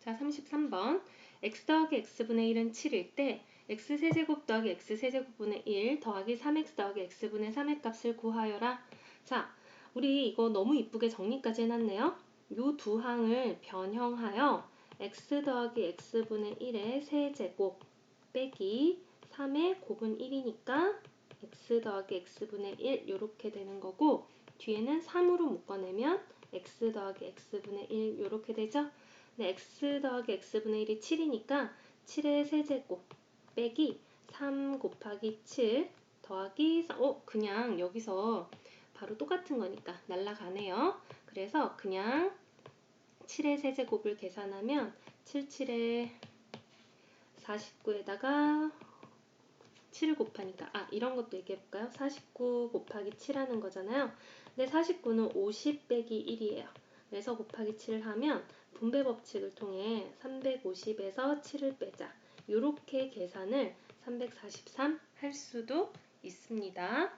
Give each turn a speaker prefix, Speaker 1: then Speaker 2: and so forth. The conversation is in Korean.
Speaker 1: 자, 33번. x 더하기 x분의 1은 7일 때 x세제곱 더하기 x세제곱분의 1 더하기 3x 더하기 x분의 3의 값을 구하여라. 자, 우리 이거 너무 이쁘게 정리까지 해놨네요. 요 두 항을 변형하여 x 더하기 x분의 1의 세제곱 빼기 3의 곱은 1이니까 x 더하기 x분의 1 이렇게 되는 거고 뒤에는 3으로 묶어내면 x 더하기 x분의 1 이렇게 되죠. 네, x 더하기 x분의 1이 7이니까 7의 세제곱 빼기 3 곱하기 7 더하기 4, 어 그냥 여기서 바로 똑같은 거니까 날라가네요. 그래서 그냥 7의 세제곱을 계산하면 7, 7에 49에다가 7을 곱하니까 아 이런 것도 얘기해볼까요? 49 곱하기 7 하는 거잖아요. 근데 49는 50 빼기 1이에요. 그래서 곱하기 7을 하면 분배 법칙을 통해 350에서 7을 빼자. 이렇게 계산을 343 할 수도 있습니다.